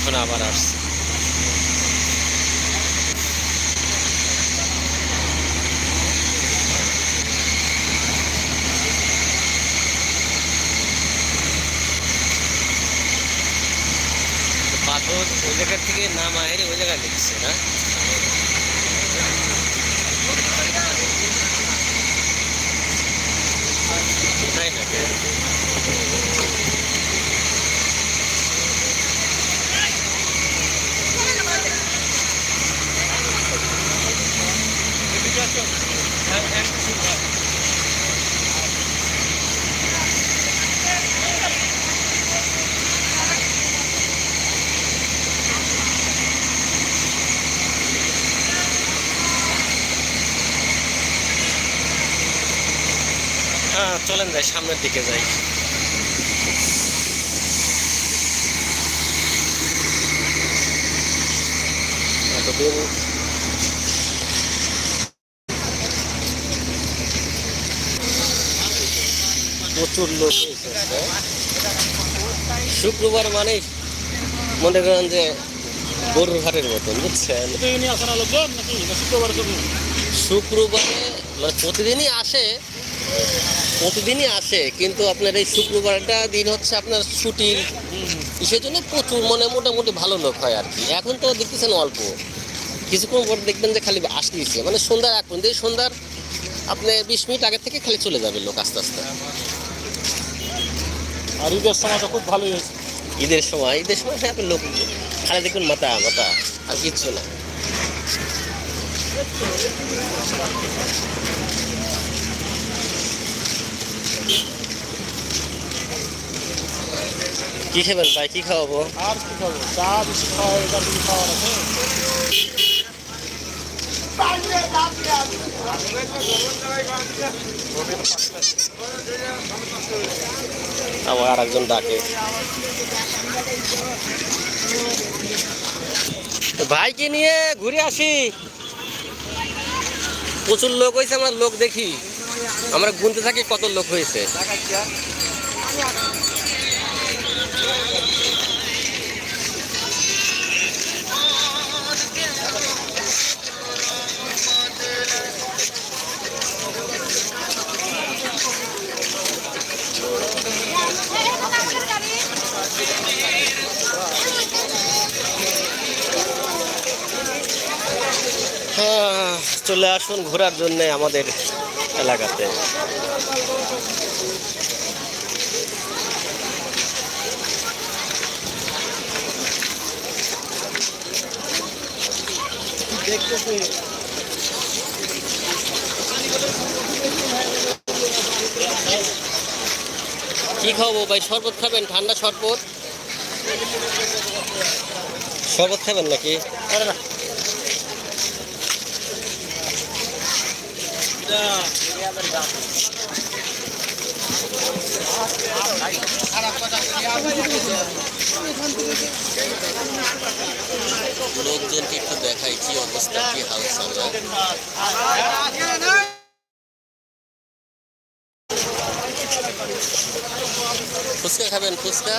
এখন আবার আসছে। পাথর ওই জায়গার থেকে না মাহেরে ওই জায়গায় দেখছে না তাই নাকি হ্যাঁ চলেন যাই সামনের দিকে যাই। এতদিন প্রচুর লোক শুক্রবার মানে মনে করেন যে গরুর হাটের মতন বুঝছেন? শুক্রবারে মানে প্রতিদিনই আসে প্রতিদিনই আসে কিন্তু আপনার এই শুক্রবারটা দিন হচ্ছে আপনার ছুটির। সেই জন্য প্রচুর মানে মোটামুটি ভালো লোক হয় আর কি। এখন তো দেখতেছেন অল্প। কিছুক্ষণ পর দেখবেন যে খালি আসতেছে মানে সন্ধ্যার এক পর্যন্ত এই সন্ধ্যার আপনি বিশ মিনিট আগে থেকে খালি চলে যাবে লোক আস্তে আস্তে। আর ঈদের সময়টা খুব ভালোই হয়েছে। ঈদের সময় ঈদের সময় হ্যাঁ আপনি লোক খালি দেখবেন মাথা মাথা আর কিচ্ছু না। কি খাবেন ভাই? কি খাওয়াবো? আর কি খাব? চা বেশি খাওয়া এটার বেশি খাওয়ার আছে? আমার আর একজন ডাকে। ভাইকে নিয়ে ঘুরে আসি। প্রচুর লোক হয়েছে আমার লোক দেখি। আমরা গুনতে থাকি কত লোক হয়েছে। হ্যাঁ, চলে আসুন ঘোরার জন্য আমাদের এলাকাতে। কি খাব ভাই? শরবত খাবেন? ঠান্ডা শরবত? শরবত খাবেন নাকি? আরে না। লোকজনকে একটু দেখাই কি অবস্থা কি হাল ফুচকা খাবেন ফুচকা?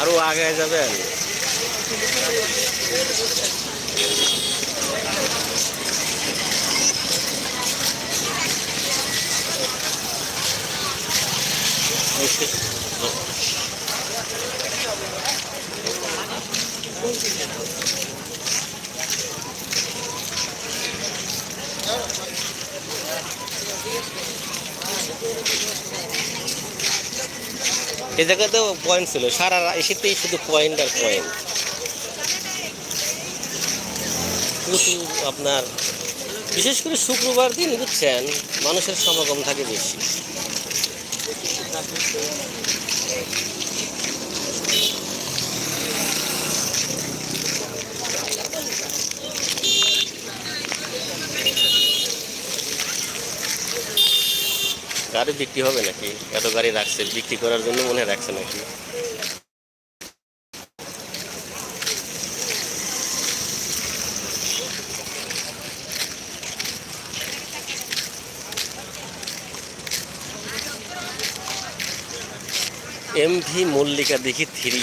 আরও আগে যাবেন। এই জায়গাতেও পয়েন্ট ছিল। সারা এসেতেই শুধু পয়েন্ট আর পয়েন্ট প্রচুর আপনার বিশেষ করে শুক্রবার দিন, বুঝছেন? মানুষের সমাগম থাকে বেশি। গাড়ি বিক্রি হবে নাকি? এত গাড়ি রাখছে বিক্রি করার জন্য মনে রাখছে নাকি? এম ভি মল্লিকা দেখি থ্রি।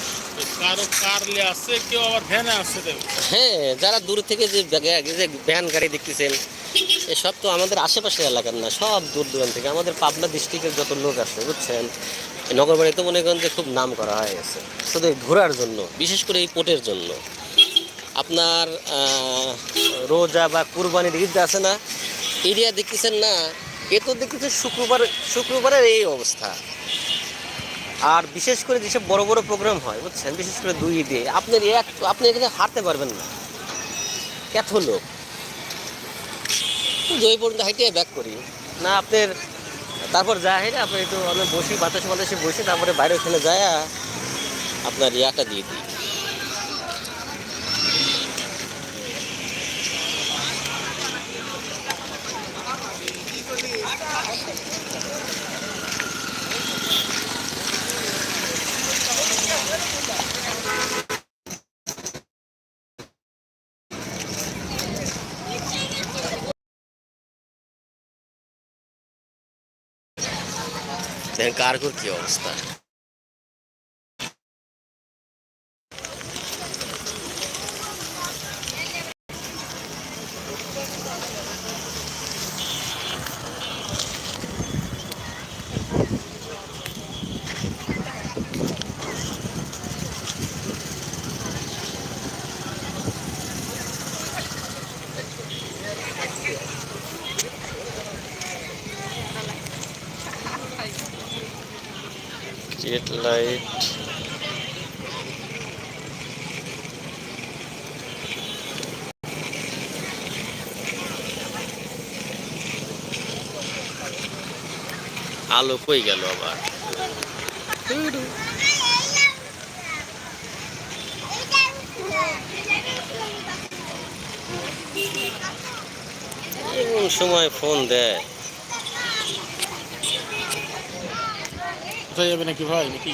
হ্যাঁ যারা দূর থেকে যে ভ্যান গাড়ি দেখতেছেন, এসব তো আমাদের আশেপাশের এলাকার না, সব দূর দূরান্ত থেকে, আমাদের পাবনা ডিস্ট্রিক্টের যত লোক আছে, বুঝছেন? নগরবাড়ি তো মনে করেন যে খুব নাম করা হয়ে গেছে। শুধু ঘোরার জন্য, বিশেষ করে এই পোটের জন্য। আপনার রোজা বা কুরবানির ঈদ আছে না? এরিয়া দেখতেছেন না? এ তো দেখতেছেন শুক্রবার, শুক্রবারের এই অবস্থা। আর বিশেষ করে যেসব বড় বড় প্রোগ্রাম হয়, বুঝছেন? বিশেষ করে দুই ঈদে আপনার এক আপনি এখানে হারতে পারবেন না। কত লোক। জয় পর্যন্ত হাইটে ব্যাক করি। না আপনার তারপর যায় না, আপনি একটু আমি বসি বাতাসে বাতাসে বসি তারপরে বাইরে ওখানে যায় আপনার ইয়াটা দিয়ে দিই। দেখেন কারগুর কি অবস্থা। স্ট্রিট লাইট আলো কই গেল আবার? এমন সময় ফোন দেয়? যাবে নাকি ভাই নাকি?